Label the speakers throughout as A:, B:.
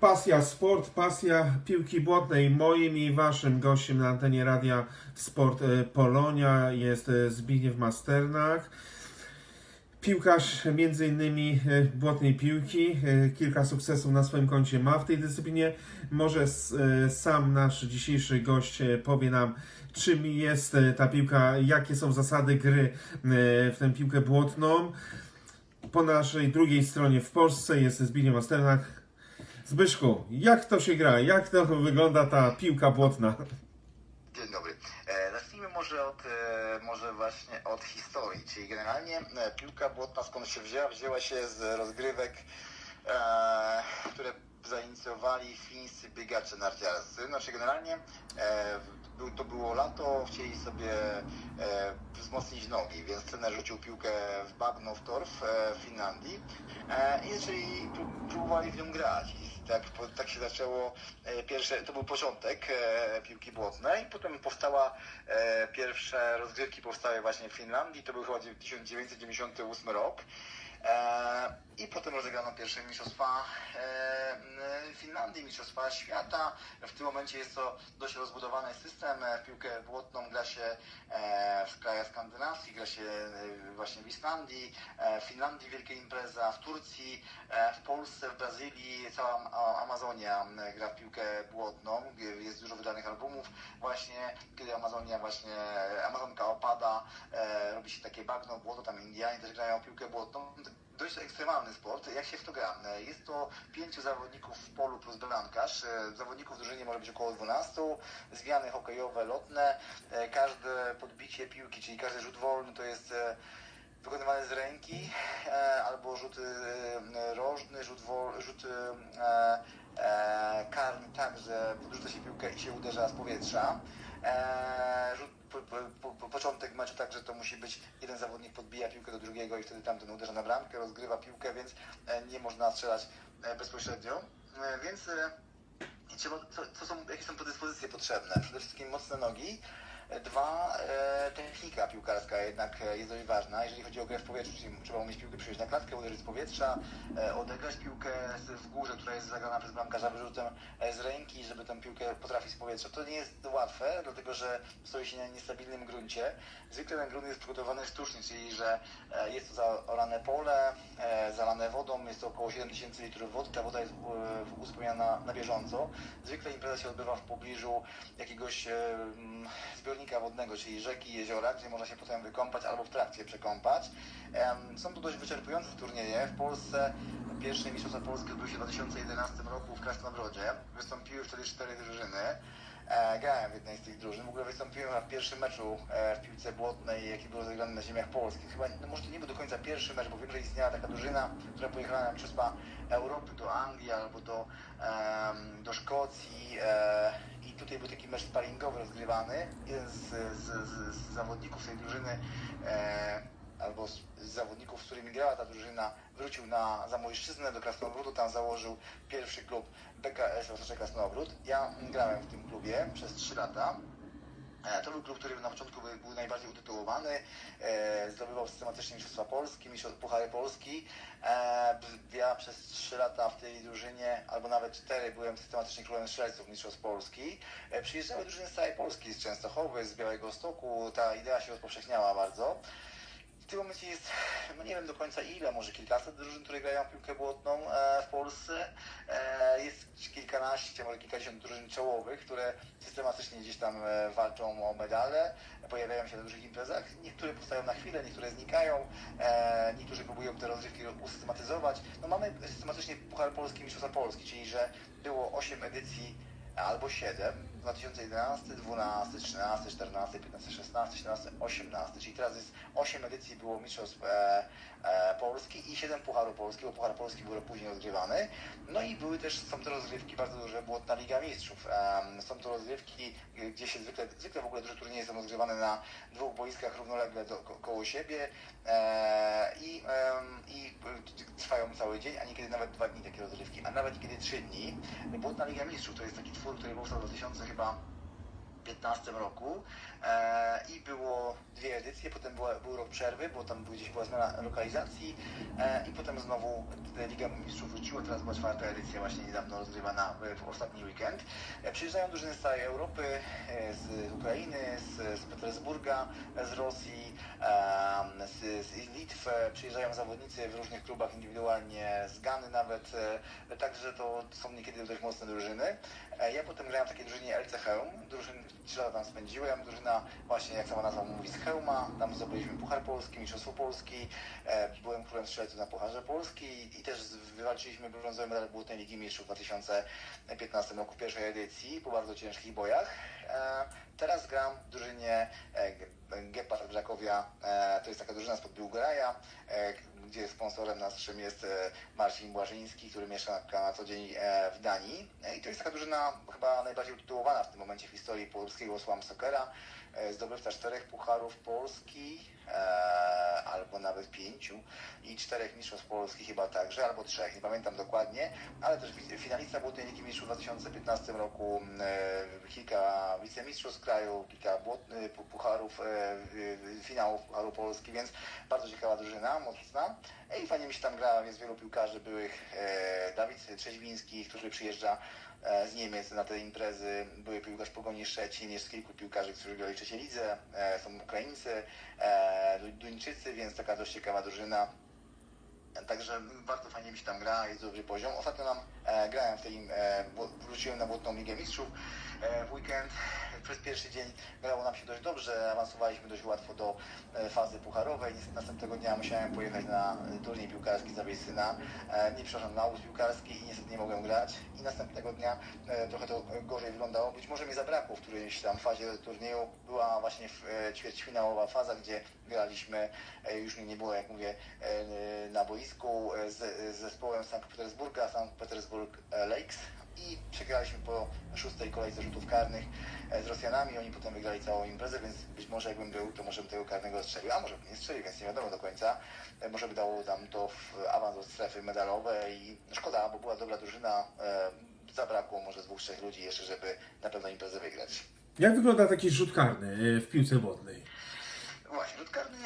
A: Pasja sport, pasja piłki błotnej. Moim i waszym gościem na antenie Radia Sport e, Polonia jest e, Zbigniew Masternak. Piłkarz między innymi e, błotnej piłki. Kilka sukcesów na swoim koncie ma w tej dyscyplinie. Może sam nasz dzisiejszy gość powie nam, czym jest ta piłka, jakie są zasady gry w tę piłkę błotną. Po naszej drugiej stronie w Polsce jest Zbigniew Masternak. Zbyszku, jak to się gra? Jak to wygląda ta piłka błotna?
B: Dzień dobry. E, zacznijmy może od, e, może właśnie od historii, czyli generalnie e, piłka błotna skąd się wzięła? Wzięła się z rozgrywek, zainicjowali fińscy biegacze narciarscy. Znaczy generalnie e, był, to było lato, chcieli sobie e, wzmocnić nogi, więc trener rzucił piłkę w bagno w Torf e, w Finlandii e, i zaczęli pró- próbowali w nią grać. I tak, po- tak się zaczęło e, pierwsze, to był początek e, piłki błotnej, potem powstała e, pierwsze rozgrywki powstały właśnie w Finlandii, to był chyba 1998 rok. E, I potem rozegrano pierwsze mistrzostwa e, m, Finlandii, mistrzostwa świata. W tym momencie jest to dość rozbudowany system. E, piłkę błotną gra się e, w krajach skandynawskich, gra się e, właśnie w Islandii, e, w Finlandii wielka impreza, w Turcji, e, w Polsce, w Brazylii, cała Amazonia gra w piłkę błotną. Jest dużo wydanych albumów. Właśnie kiedy Amazonia właśnie, Amazonka opada, e, robi się takie bagno, błoto, tam Indianie też grają piłkę błotną. Dość ekstremalny sport. Jak się w to gra? E, Jest to pięciu zawodników w polu plus bramkarz. E, Zawodników w drużynie może być około 12. Zmiany hokejowe, lotne. E, Każde podbicie piłki, czyli każdy rzut wolny to jest wykonywany z ręki albo rzut rożny, rzut, wol, rzut karny tak, że wyrzuca się piłkę i się uderza z powietrza. Rzut, po, po, po, początek meczu tak, że to musi być jeden zawodnik podbija piłkę do drugiego i wtedy tamten uderza na bramkę, rozgrywa piłkę, więc e, nie można strzelać e, bezpośrednio. E, więc co, co są, jakie są predyspozycje potrzebne? Przede wszystkim mocne nogi. Dwa, e, technika piłkarska jednak jest dość ważna. Jeżeli chodzi o grę w powietrzu, czyli trzeba umieć piłkę przyjąć na klatkę, uderzyć z powietrza, e, odegrać piłkę w górze, która jest zagrana przez bramkarza wyrzutem e, z ręki, żeby tę piłkę potrafić z powietrza. To nie jest łatwe, dlatego że stoi się na niestabilnym gruncie. Zwykle ten grunt jest przygotowany sztucznie, czyli że jest to zaorane pole, zalane wodą, jest to około 7000 litrów wody, ta woda jest uzupełniana na bieżąco. Zwykle impreza się odbywa w pobliżu jakiegoś e, zbiornika wodnego, czyli rzeki, jeziora, gdzie można się potem wykąpać albo w trakcie przekąpać. Są to dość wyczerpujące turnieje. W Polsce pierwsze Mistrzostwa Polskie odbyły się w 2011 roku w Krasnobrodzie. Wystąpiły wtedy cztery drużyny. E, grałem w jednej z tych drużyn. W ogóle wystąpiłem na pierwszym meczu e, w piłce błotnej, jaki był rozegrany na ziemiach polskich. Chyba, no może to nie był do końca pierwszy mecz, bo wiem, że istniała taka drużyna, która pojechała na Mistrzostwa Europy do Anglii albo do, do Szkocji. E, tutaj był taki mecz sparingowy rozgrywany. Jeden z, z, z, z zawodników tej drużyny e, albo z, z zawodników, z którymi grała ta drużyna, wrócił na Zamojszczyznę do Krasnobrudu, tam założył pierwszy klub BKS Ostrzej Krasnobród. Ja grałem w tym klubie przez 3 lata. E, To był klub, który na początku był, najbardziej utytułowany, e, zdobywał systematycznie Mistrzostwa Polski, mistrzostw- Puchary Polski. E, ja przez 3 lata w tej drużynie, albo nawet 4, byłem systematycznie królem strzelców Mistrzostw Polski. Przyjeżdżały drużyny z całej Polski, z Częstochowy, z Białego Stoku, ta idea się rozpowszechniała bardzo. W tym momencie jest, no nie wiem do końca ile, może kilkaset drużyn, które grają piłkę błotną e, w Polsce. E, jest kilkanaście, może kilkadziesiąt drużyn czołowych, które systematycznie gdzieś tam e, walczą o medale, pojawiają się na dużych imprezach. Niektóre powstają na chwilę, niektóre znikają, niektórzy próbują te rozgrywki usystematyzować. No mamy systematycznie Puchar Polski, Mistrzostwa Polski, czyli że było 8 edycji albo 7, 2011, 12, 13, 14, 15, 16, 17, 18, czyli teraz jest 8 edycji było Mistrzostw e, e, Polski i 7 Pucharu Polski, bo Puchar Polski był później rozgrywany. No i były też, są to rozgrywki bardzo duże, Błotna Liga Mistrzów. Em, są to rozgrywki, gdzie się zwykle, zwykle w ogóle duże turnieje są rozgrywane na dwóch boiskach równolegle do, ko, koło siebie e, i, em, i trwają cały dzień, a niekiedy nawet dwa dni takie rozgrywki, a nawet niekiedy trzy dni. Błotna Liga Mistrzów to jest taki twór, który powstał w 2000 chyba 2015 roku e, i było dwie edycje, potem była, był rok przerwy, bo tam gdzieś była zmiana lokalizacji e, i potem znowu e, Liga Mistrzów wróciła, teraz była czwarta edycja właśnie niedawno rozgrywana w, w ostatni weekend. E, przyjeżdżają drużyny z całej Europy, e, z Ukrainy, z, z Petersburga, z Rosji, e, z, z Litwy, przyjeżdżają zawodnicy w różnych klubach indywidualnie, z Gany nawet, e, także to są niekiedy dość mocne drużyny. E, Ja potem grałem w takiej drużynie LC Chełm, drużyn, 3 lata tam spędziłem, drużyna właśnie jak sama nazwa mówi z Chełma, tam zdobyliśmy Puchar Polski, Mistrzostwo Polski, e, byłem królem strzelców na Pucharze Polski i też wywalczyliśmy brązowy medal Błotnej Ligi Mistrzów w 2015 roku w pierwszej edycji po bardzo ciężkich bojach. E, Teraz gram w drużynie e, Gepard Krakowia, e, to jest taka drużyna spod Biłgoraja, e, gdzie sponsorem naszym jest e, Marcin Błażyński, który mieszka na, co dzień e, w Danii. E, I to jest taka drużyna chyba najbardziej utytułowana w tym momencie w historii polskiego slam soccera. Zdobywca czterech pucharów Polski, albo nawet pięciu i czterech mistrzostw Polski chyba także, albo trzech, nie pamiętam dokładnie, ale też finalista Błotnej Ligi Mistrzów w 2015 roku, kilka wicemistrzostw kraju, kilka pucharów, finałów Pucharu Polski, więc bardzo ciekawa drużyna, mocna. I fajnie mi się tam gra, jest wielu piłkarzy byłych, e, Dawid Trzeźwiński, który przyjeżdża e, z Niemiec na te imprezy, były piłkarz Pogoni Szczecin, jest kilku piłkarzy, którzy grali w trzeciej lidze, e, są Ukraińcy, Du- Duńczycy, więc taka dość ciekawa drużyna. Także bardzo fajnie mi się tam gra, jest dobry poziom. Ostatnio nam e, grałem w tej, e, wróciłem na Błotną Ligę Mistrzów w weekend. Przez pierwszy dzień grało nam się dość dobrze, awansowaliśmy dość łatwo do e, fazy pucharowej. Następnego dnia musiałem pojechać na e, turniej piłkarski za syna. E, nie przepraszam, na obóz piłkarski i niestety nie mogłem grać. I następnego dnia e, trochę to gorzej wyglądało. Być może mnie zabrakło w którejś tam fazie turnieju. Była właśnie e, ćwierćfinałowa faza, gdzie graliśmy, e, już mnie nie było, jak mówię, e, na boisku e, z, z zespołem Sankt Petersburga, Sankt Petersburg e, Lakes i przegraliśmy po szóstej kolejce rzutów karnych e, z Rosjanami. Oni potem wygrali całą imprezę, więc być może jakbym był, to może bym tego karnego strzelił, a może bym nie strzelił, więc nie wiadomo do końca. E, Może by dało tam to awans do strefy medalowej i szkoda, bo była dobra drużyna. E, zabrakło może dwóch, trzech ludzi jeszcze, żeby na pewno imprezę wygrać.
A: Jak wygląda taki rzut karny w piłce wodnej?
B: Właśnie, rzut karny,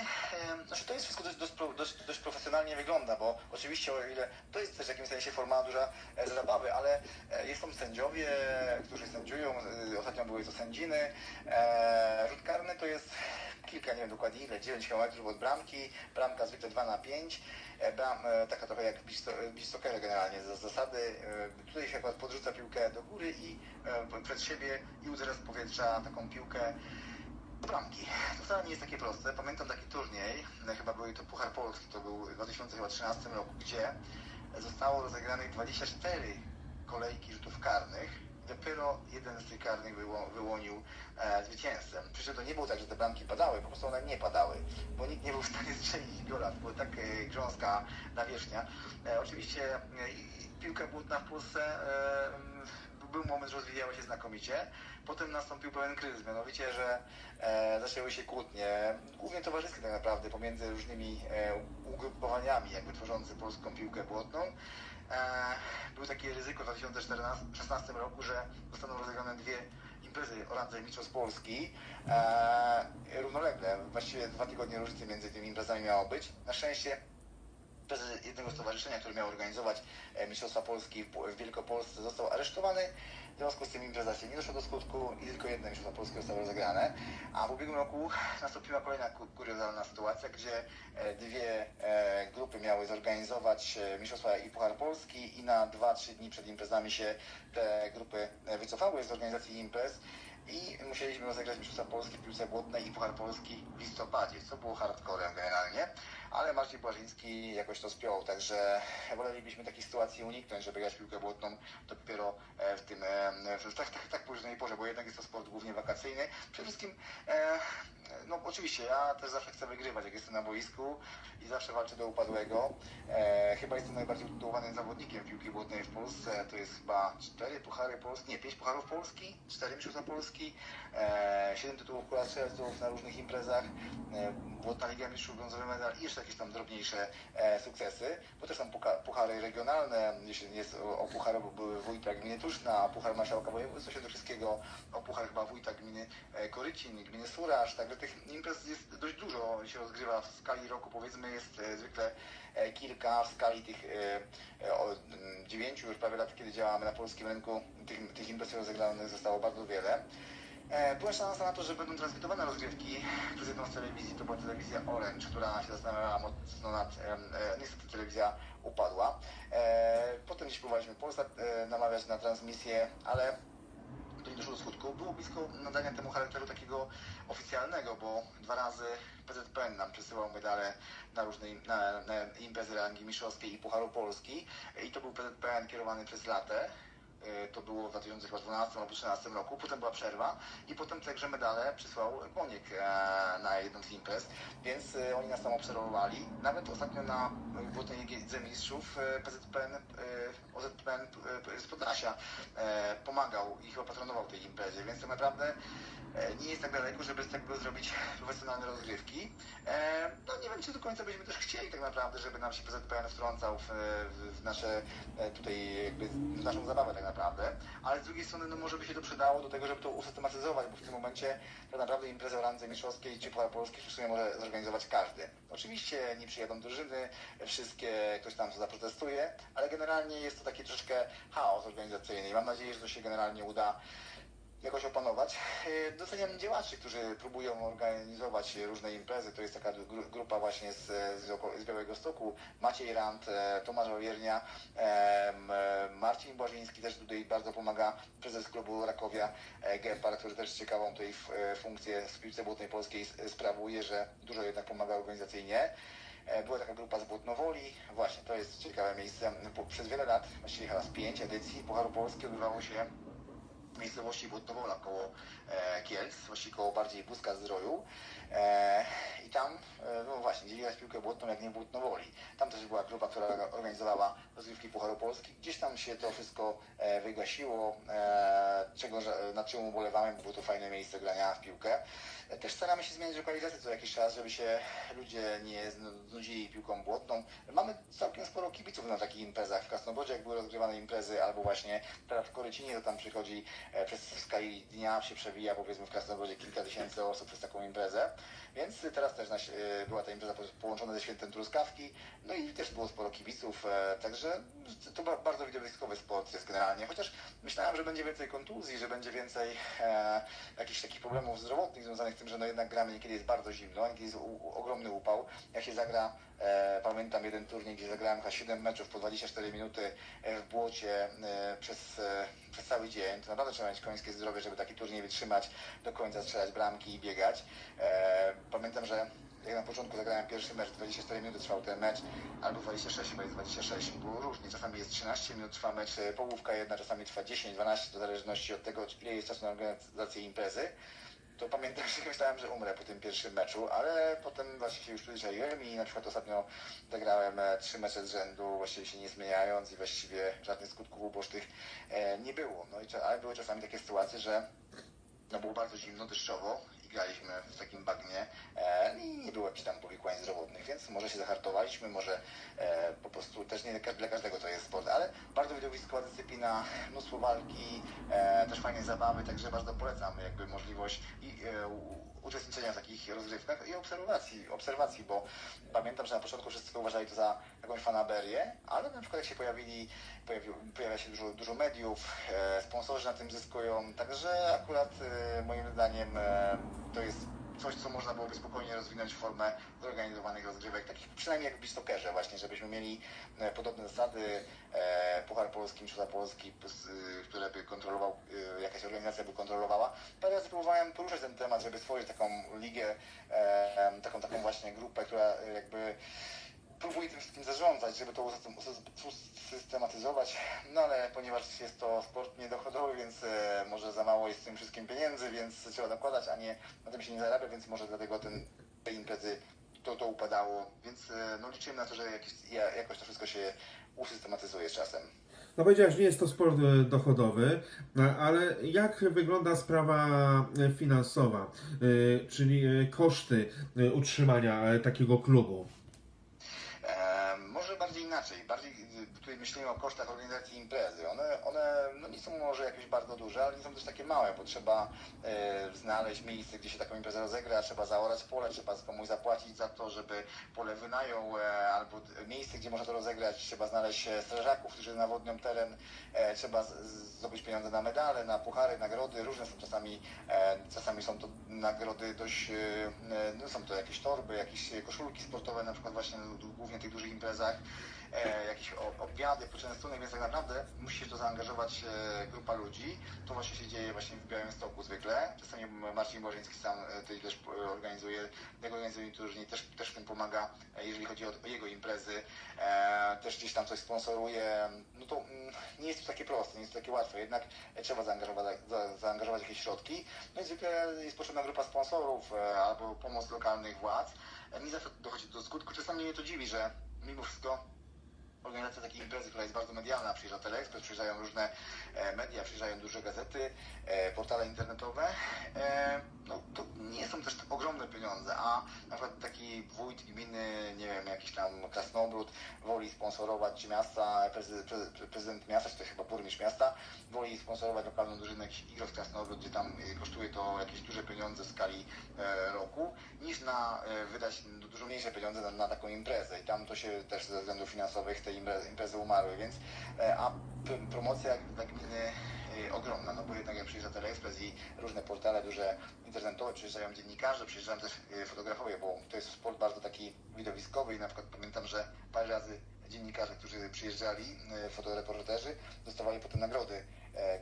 B: znaczy to jest wszystko dość, dość, dość, dość profesjonalnie wygląda, bo oczywiście o ile to jest też w jakimś sensie forma duża e, zabawy, ale e, jest są sędziowie, którzy sędziują, e, ostatnio były to sędziny. E, rzut karny to jest kilka, nie wiem dokładnie ile, 9 km od bramki, bramka zwykle 2 na 5. E, Bram, taka trochę jak soccer generalnie z zasady. Tutaj się akurat podrzuca piłkę do góry i przed siebie i uderza z powietrza taką piłkę bramki. To wcale nie jest takie proste. Pamiętam taki turniej, e, chyba był to Puchar Polski, to był w 2013 roku, gdzie zostało rozegranych 24 kolejki rzutów karnych. Dopiero jeden z tych karnych wyło, wyłonił e, zwycięzcę. Przy czym to nie było tak, że te bramki padały, po prostu one nie padały, bo nikt nie był w stanie strzelić gola. Była tak e, grząska nawierzchnia. E, oczywiście e, piłka błotna w Polsce e, był moment, że rozwijała się znakomicie. Potem nastąpił pewien kryzys, mianowicie, że e, zaczęły się kłótnie, głównie towarzyskie tak naprawdę, pomiędzy różnymi e, ugrupowaniami jakby tworzący polską piłkę błotną. E, było takie ryzyko w 2016 roku, że zostaną rozegrane dwie imprezy o randze Mistrzostw Polski e, równolegle. Właściwie dwa tygodnie różnicy między tymi imprezami miało być. Na szczęście prezes jednego stowarzyszenia, które miało organizować e, Mistrzostwa Polski w, Wielkopolsce został aresztowany. W związku z tym impreza się nie doszła do skutku i tylko jedne Mistrzostwa Polskie zostały rozegrane. A w ubiegłym roku nastąpiła kolejna ku- kuriozalna sytuacja, gdzie e, dwie e, grupy miały zorganizować Mistrzostwa i Puchar Polski i na 2-3 dni przed imprezami się te grupy wycofały z organizacji imprez. I musieliśmy rozegrać Mistrzostwa Polski w piłce błotnej i Puchar Polski w listopadzie, co było hardcorem generalnie ale Marcin Błażyński jakoś to spiął, także wolelibyśmy takiej sytuacji uniknąć, żeby grać piłkę błotną dopiero e, w tym, e, w tak, tak, tak późnej porze, bo jednak jest to sport głównie wakacyjny. Przede wszystkim e, no oczywiście, ja też zawsze chcę wygrywać, jak jestem na boisku i zawsze walczę do upadłego. E, chyba jestem najbardziej utytułowanym zawodnikiem piłki błotnej w Polsce. To jest chyba cztery puchary Polski, nie, pięć pucharów Polski, cztery mistrzostwa Polski, e, siedem tytułów kula strzelców na różnych imprezach, e, Błotna Liga Mistrzów, brązowy medal i jeszcze jakieś tam drobniejsze e, sukcesy, bo też są puka, puchary regionalne, jeśli jest o, puchar były wójta gminy Tuszna, puchar marszałka województwa świętokrzyskiego, o puchar chyba wójta gminy e, Korycin, gminy Suraż, także tych imprez jest dość dużo, się rozgrywa w skali roku, powiedzmy jest e, zwykle kilka w skali tych mm, dziewięciu już prawie lat, kiedy działamy na polskim rynku, tych, tych imprez rozegranych zostało bardzo wiele. E, Była szansa na to, że będą transmitowane rozgrywki przez jedną z telewizji, to była telewizja Orange, która się zastanawiała mocno nad, e, niestety telewizja upadła. E, Potem gdzieś próbowaliśmy Polsat e, namawiać na transmisję, ale to nie doszło do skutku. Było blisko nadania temu charakteru takiego oficjalnego, bo dwa razy PZPN nam przesyłał medale na różne na, na imprezy rangi mistrzowskiej i Pucharu Polski i to był PZPN kierowany przez latę. E, To było w 2012 albo 2013 roku, potem była przerwa i potem także medale przysłał Koniek e, na jedną z imprez, więc e, oni nas tam obserwowali. Nawet ostatnio na Błotnej Lidze Mistrzów PZPN, OZPN z Podlasia pomagał i chyba patronował tej imprezie, więc tak naprawdę nie jest tak daleko, żeby z tego zrobić profesjonalne rozgrywki. No nie wiem, czy do końca byśmy też chcieli tak naprawdę, żeby nam się PZPN wtrącał w, w, nasze tutaj jakby w naszą zabawę tak naprawdę, ale z drugiej strony no może by się to przydało do tego, żeby to usystematyzować, bo w tym momencie tak naprawdę imprezę o randze mistrzowskiej czy Puchar Polski w sumie może zorganizować każdy. Oczywiście nie przyjadą drużyny, wszystkie, ktoś tam zaprotestuje, ale generalnie jest to taki troszkę chaos organizacyjny i mam nadzieję, że to się generalnie uda jakoś opanować. E, Doceniam działaczy, którzy próbują organizować różne imprezy. To jest taka gru- grupa właśnie z, z, Białego Stoku. Maciej Rand, e, Tomasz Wawiernia, e, Marcin Błażyński też tutaj bardzo pomaga. Prezes klubu Rakowia Gepard, który też ciekawą tutaj funkcję w piłce błotnej polskiej sprawuje, że dużo jednak pomaga organizacyjnie. Była taka grupa z Błotnowoli. Właśnie, to jest ciekawe miejsce. Przez wiele lat, właściwie chyba z pięć edycji Pucharu Polski odbywało się miejscowości Błotnowola koło e, Kielc, właściwie koło bardziej Buzka Zdroju. E, I tam, e, no właśnie, gdzie widać piłkę błotną, jak nie Błotnowoli. Tam też była grupa, która organizowała rozgrywki Pucharu Polski. Gdzieś tam się to wszystko e, wygasiło, e, czego, nad czym ubolewamy, bo było to fajne miejsce grania w piłkę. E, Też staramy się zmieniać lokalizację co jakiś czas, żeby się ludzie nie znudzili piłką błotną. Mamy całkiem sporo kibiców na takich imprezach. W Krasnobodzie, jak były rozgrywane imprezy, albo właśnie teraz w Korycinie, to tam przychodzi przez w skali dnia się przewija, powiedzmy w Krasnobodzie kilka tysięcy osób przez taką imprezę. Więc teraz też naś, e, była ta impreza po- połączona ze świętem Truskawki, no i też było sporo kibiców, e, także to ba- bardzo widowiskowy sport jest generalnie, chociaż myślałem, że będzie więcej kontuzji, że będzie więcej e, jakichś takich problemów zdrowotnych związanych z tym, że no jednak gramy niekiedy jest bardzo zimno, niekiedy jest u, ogromny upał. Jak się zagra, e, pamiętam jeden turniej, gdzie zagrałem chyba 7 meczów po 24 minuty e, w błocie e, przez, e, przez cały dzień, to naprawdę trzeba mieć końskie zdrowie, żeby taki turniej wytrzymać do końca, strzelać bramki i biegać. E, pamiętam, że jak na początku zagrałem pierwszy mecz, 24 minuty trwał ten mecz, albo 26, chyba jest 26, było różnie, czasami jest 13 minut trwa mecz, e, połówka jedna, czasami trwa 10, 12, to w zależności od tego, ile jest czasu na organizację imprezy. To pamiętam, że myślałem, że umrę po tym pierwszym meczu, ale potem właśnie się już przyzwyczaiłem i na przykład ostatnio zagrałem e, trzy mecze z rzędu, właściwie się nie zmieniając i właściwie żadnych skutków ubocznych e, nie było. No i ale były czasami takie sytuacje, że no było bardzo zimno, deszczowo graliśmy w takim bagnie e, i nie było jakichś tam powikłań zdrowotnych, więc może się zahartowaliśmy, może e, po prostu też nie dla każdego to jest sport, ale bardzo widowiskowa dyscyplina, mnóstwo walki, e, też fajnej zabawy, także bardzo polecam jakby możliwość i, uczestniczenia w takich rozgrywkach i obserwacji, obserwacji, bo pamiętam, że na początku wszyscy uważali to za jakąś fanaberię, ale na przykład jak się pojawili, pojawił, pojawia się dużo, dużo mediów, e, sponsorzy na tym zyskują, także akurat e, moim zdaniem e, to jest coś, co można byłoby spokojnie rozwinąć w formę zorganizowanych rozgrywek, takich przynajmniej jak w beachsoccerze właśnie, żebyśmy mieli e, podobne zasady, e, Puchar Polski, Mistrzostwa Polski, y, które by kontrolował, y, jakaś organizacja by kontrolowała. Parę razy próbowałem poruszać ten temat, żeby stworzyć taką ligę, e, taką, taką właśnie grupę, która jakby próbuje tym wszystkim zarządzać, żeby to usystem- usys- usystematyzować, no ale ponieważ jest to sport niedochodowy, więc e, może za mało jest tym wszystkim pieniędzy, więc trzeba nakładać, a nie na tym się nie zarabia, więc może dlatego ten, te imprezy to, to upadało, więc e, no liczymy na to, że jakoś to wszystko się usystematyzuje z czasem.
A: No powiedziałeś, nie jest to sport e, dochodowy, ale jak wygląda sprawa finansowa, czyli koszty utrzymania takiego klubu?
B: Inaczej, bardziej y, tutaj myślimy o kosztach organizacji imprezy. One, one no nie są może jakieś bardzo duże, ale nie są też takie małe, bo trzeba e, znaleźć miejsce, gdzie się taką imprezę rozegra, trzeba zaorać pole, trzeba komuś zapłacić za to, żeby pole wynajął, e, albo miejsce, gdzie można to rozegrać, trzeba znaleźć e, strażaków, którzy nawodnią teren, e, trzeba zdobyć pieniądze na medale, na puchary, nagrody, różne są czasami, e, czasami są to nagrody dość, e, e, no są to jakieś torby, jakieś koszulki sportowe, na przykład właśnie głównie w tych dużych imprezach, e, jakieś obiady, poczęstunek, więc tak naprawdę musi się to zaangażować e, grupa ludzi. To właśnie się dzieje właśnie w Białymstoku zwykle. Czasami Marcin Bożyński sam e, też e, organizuje, jak organizuje niektórzy, też, też tym pomaga, e, jeżeli chodzi o, o jego imprezy. E, też gdzieś tam coś sponsoruje. No to mm, nie jest to takie proste, nie jest to takie łatwe, jednak e, trzeba zaangażować, za, zaangażować jakieś środki. No i zwykle jest potrzebna grupa sponsorów e, albo pomoc lokalnych władz. Nie zawsze dochodzi do skutku. Czasami mnie to dziwi, że mimo wszystko organizacja takiej imprezy, która jest bardzo medialna, przyjeżdża Telexpress, przyjeżdżają różne e, media, przyjeżdżają duże gazety, e, portale internetowe, e, no to nie są też ogromne pieniądze, a na przykład taki wójt gminy, nie wiem, jakiś tam krasnobród woli sponsorować, miasta, prezy, pre, prezydent miasta, czy to chyba burmistrz miasta, woli sponsorować lokalną drużynę jakiś Igros Krasnobród, gdzie tam kosztuje to jakieś duże pieniądze w skali niż na e, wydać dużo mniejsze pieniądze na, na taką imprezę. I tam to się też ze względów finansowych te imprezy, imprezy umarły, więc e, a promocja dla gminy e, ogromna, no bo jednak jak przyjeżdża Teleexpress i różne portale duże internetowe, przyjeżdżają dziennikarze, przyjeżdżają też fotografowie, bo to jest sport bardzo taki widowiskowy i na przykład pamiętam, że parę razy dziennikarze, którzy przyjeżdżali, fotoreporterzy, dostawali potem nagrody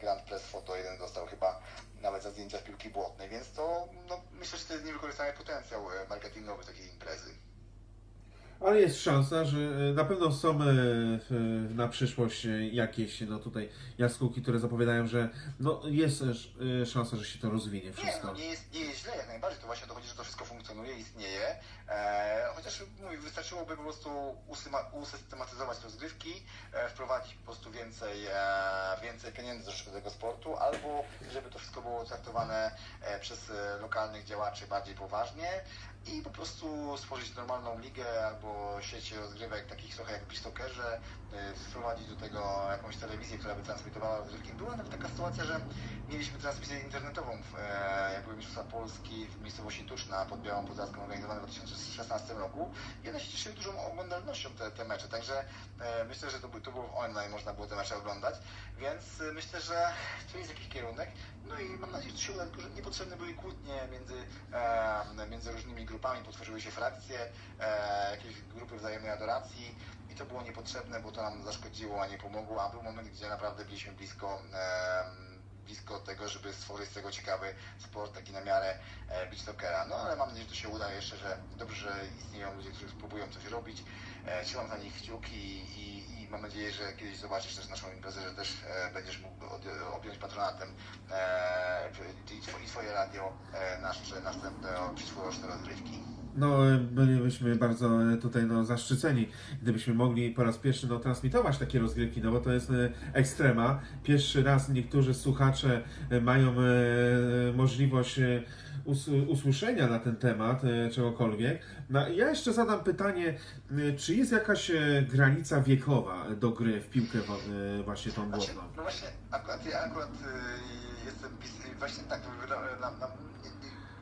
B: Grand Press Photo, jeden dostał chyba nawet za zdjęcia piłki błotnej, więc to no, myślę, że to jest niewykorzystany potencjał e, marketingowy takiej imprezy.
A: Ale jest szansa, że e, na pewno są e, e, na przyszłość e, jakieś no tutaj jaskółki, które zapowiadają, że no jest e, szansa, że się to rozwinie
B: Nie,
A: wszystko.
B: no, nie, jest, nie jest źle, najbardziej. To właśnie o to chodzi, że to wszystko funkcjonuje, istnieje. E, chociaż wystarczyłoby po prostu usystematyzować rozgrywki, e, wprowadzić po prostu więcej, e, więcej pieniędzy do tego sportu, albo żeby to wszystko było traktowane e, przez e, lokalnych działaczy bardziej poważnie i po prostu stworzyć normalną ligę albo sieć rozgrywek takich trochę jak w e, wprowadzić do tego jakąś telewizję, która by transmitowała rozgrywki. Była nawet taka sytuacja, że mieliśmy transmisję internetową, w, e, jak były Mistrzostwa Polski w miejscowości Tuczna pod Białą Podlaską organizowane w 2016 roku. I one się cieszyły dużą oglądalnością te, te mecze, także e, myślę, że to, by- to było online, można było te mecze oglądać, więc e, myślę, że to jest jakiś kierunek, no i mam nadzieję, że się uda, że niepotrzebne były kłótnie między, e, między różnymi grupami, potworzyły się frakcje, e, jakieś grupy wzajemnej adoracji. I to było niepotrzebne, bo to nam zaszkodziło, a nie pomogło, a był moment, gdzie naprawdę byliśmy blisko em, blisko tego, żeby stworzyć z tego ciekawy sport, taki na miarę e, beachstalkera. No ale mam nadzieję, że to się uda jeszcze, że dobrze, że istnieją ludzie, którzy spróbują coś robić. E, trzymam za nich kciuki i, i mam nadzieję, że kiedyś zobaczysz też naszą imprezę, że też e, będziesz mógł objąć patronatem i, twoje, i radio e, nasze następne przyszłoroczne rozgrywki.
A: No, bylibyśmy bardzo e, tutaj no, zaszczyceni, gdybyśmy mogli po raz pierwszy no, transmitować takie rozgrywki, no bo to jest e, ekstrema. Pierwszy raz niektórzy słuchacze e, mają możliwość us, usłyszenia na ten temat czegokolwiek. No, ja jeszcze zadam pytanie, czy jest jakaś granica wiekowa do gry w piłkę właśnie tą
B: Znaczy,
A: głowną?
B: no właśnie, akurat, ja akurat jestem właśnie tak, to wyda,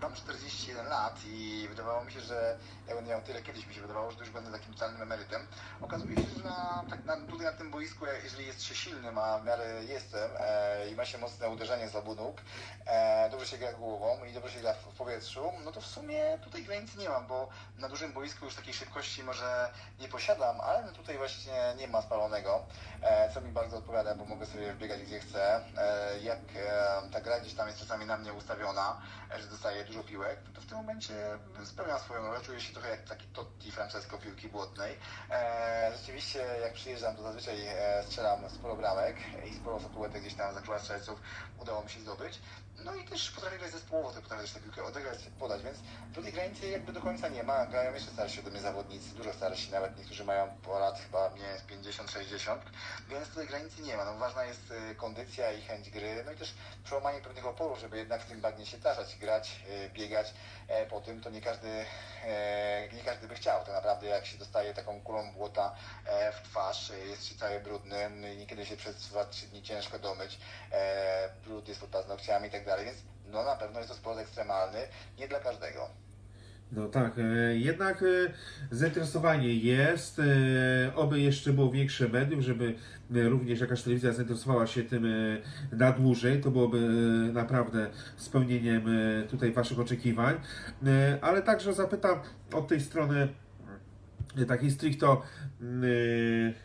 B: mam 41 lat i wydawało mi się, że ja będę miał tyle, kiedyś mi się wydawało, że to już będę takim totalnym emerytem. Okazuje się, że na, tak, na, tutaj na tym boisku, jeżeli jest się silnym, a w miarę jestem e, i ma się mocne uderzenie z obu nóg, e, dobrze się gra głową i dobrze się gra w, w powietrzu, no to w sumie tutaj granicy nie mam, bo na dużym boisku już takiej szybkości może nie posiadam, ale no tutaj właśnie nie ma spalonego, e, co mi bardzo odpowiada, bo mogę sobie wbiegać gdzie chcę. E, jak e, ta gra gdzieś tam jest czasami na mnie ustawiona, e, że dostaję dużo piłek, to w tym momencie spełnia swoją rolę. Czuję się trochę jak taki Totti Francesco piłki błotnej. E, rzeczywiście, jak przyjeżdżam, to zazwyczaj e, strzelam sporo bramek i sporo statuetek gdzieś tam za strzelców udało mi się zdobyć. No i też potrafię grać zespołowo, to potrafię też tę piłkę odegrać, podać, więc tej granicy jakby do końca nie ma. Grają jeszcze starsi ode mnie zawodnicy, dużo starsi, nawet niektórzy mają po lat chyba nie 50-60, więc tej granicy nie ma. No, ważna jest y, kondycja i chęć gry, no i też przełamanie pewnych oporów, żeby jednak w tym bagnie się tarzać, grać, y, biegać. E, po tym to nie każdy, e, nie każdy by chciał. To naprawdę jak się dostaje taką kulą błota e, w twarz, e, jest się cały brudny, no niekiedy się przez 2-3 dni ciężko domyć, e, brud jest pod paznokciami i tak dalej, więc no na pewno jest to sport ekstremalny, nie dla każdego.
A: No tak, e, jednak e, zainteresowanie jest, e, oby jeszcze było większe medium, żeby również jakaś telewizja zainteresowała się tym na dłużej, to byłoby naprawdę spełnieniem tutaj Waszych oczekiwań, ale także zapytam od tej strony takiej stricto mm,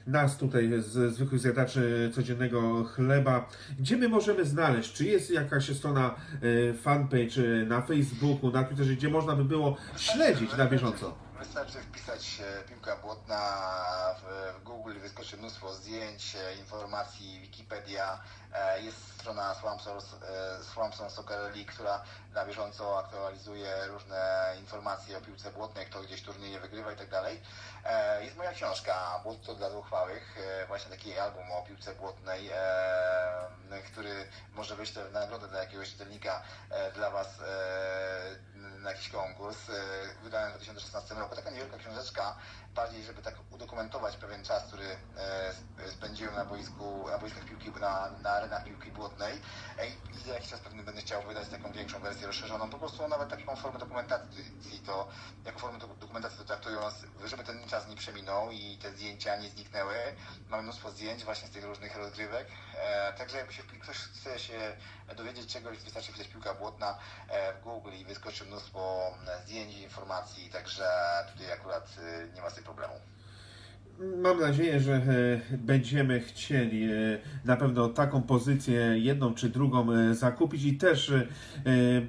A: e, nas tutaj, z zwykłych zjadaczy codziennego chleba, gdzie my możemy znaleźć, czy jest jakaś strona e, fanpage e, na Facebooku, na Twitterze, gdzie można by było śledzić na bieżąco.
B: Wystarczy wpisać e, piłka błotna w, w Google, wyskoczy mnóstwo zdjęć, e, informacji, Wikipedia. E, Jest strona Swampson, Soccer League, która na bieżąco aktualizuje różne informacje o piłce błotnej, kto gdzieś turnieje wygrywa i tak dalej. Jest moja książka Błotto dla zuchwałych, właśnie taki album o piłce błotnej, który może być to nagrodę dla jakiegoś czytelnika dla Was na jakiś konkurs. E, Wydałem w 2016 roku. Taka niewielka książeczka, bardziej żeby tak udokumentować pewien czas, który e, sp- spędziłem na boisku, na boiskach piłki, na, na arenach piłki błotnej. E, I za jakiś czas pewnie będę chciał wydać taką większą wersję rozszerzoną, po prostu nawet taką formę dokumentacji, to jako formę do- dokumentacji to traktując, żeby ten czas nie przeminął i te zdjęcia nie zniknęły. Mamy mnóstwo zdjęć właśnie z tych różnych rozgrywek. Także jakby się ktoś chce się dowiedzieć czegoś, wystarczy wpisać piłka błotna w Google i wyskoczy mnóstwo e, zdjęć informacji, także tutaj akurat e, nie ma z tym problemu.
A: Mam nadzieję, że e, będziemy chcieli na pewno taką pozycję, jedną czy drugą zakupić i też,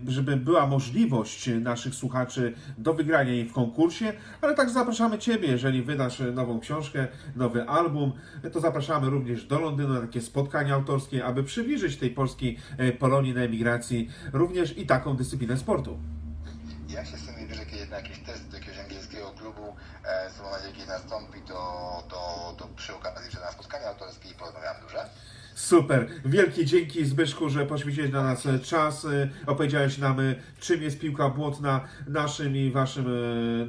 A: żeby była możliwość naszych słuchaczy do wygrania jej w konkursie, ale tak zapraszamy Ciebie, jeżeli wydasz nową książkę, nowy album, to zapraszamy również do Londynu na takie spotkania autorskie, aby przybliżyć tej polskiej Polonii na emigracji również i taką dyscyplinę sportu.
B: Jak się z tym wybierze kiedy na jakiś test do jakiegoś angielskiego klubu, e, z mam nadzieję, kiedy nastąpi, to, to, to przy okazji przed na spotkania autorskie i porozmawiamy, dobrze?
A: Super. Wielkie dzięki Zbyszku, że poświęciłeś dla nas e, czas. e, Opowiedziałeś nam, e, czym jest piłka błotna. Naszym i waszym,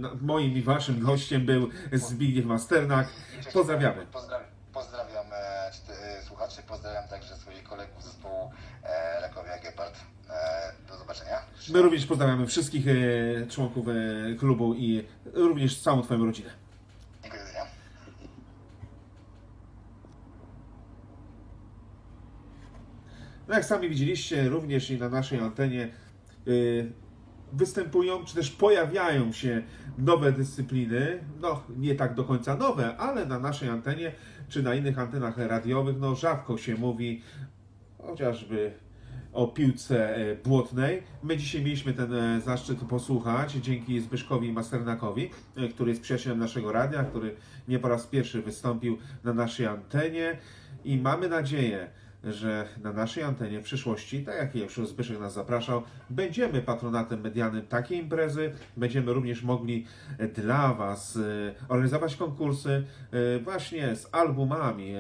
A: na- moim i waszym gościem był Zbigniew Masternak. Pozdrawiamy.
B: Pozdrawiam, pozdrawiam słuchaczy, pozdrawiam także swoich kolegów z zespołu Lekowia Gepard. E, zobaczenia.
A: My również pozdrawiamy wszystkich e, członków e, klubu i również całą Twoją rodzinę.
B: Dziękuję, widzenia.
A: No jak sami widzieliście, również i na naszej antenie y, występują, czy też pojawiają się nowe dyscypliny, no nie tak do końca nowe, ale na naszej antenie, czy na innych antenach radiowych, no rzadko się mówi chociażby o piłce e, błotnej. My dzisiaj mieliśmy ten e, zaszczyt posłuchać dzięki Zbyszkowi Masternakowi, e, który jest przyjacielem naszego radia, który nie po raz pierwszy wystąpił na naszej antenie i mamy nadzieję, że na naszej antenie w przyszłości, tak jak już Zbyszek nas zapraszał, będziemy patronatem medialnym takiej imprezy. Będziemy również mogli dla Was organizować konkursy właśnie z albumami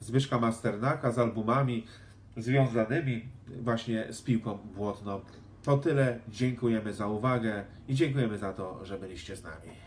A: Zbyszka Masternaka, z albumami związanymi właśnie z piłką błotną. To tyle. Dziękujemy za uwagę i dziękujemy za to, że byliście z nami.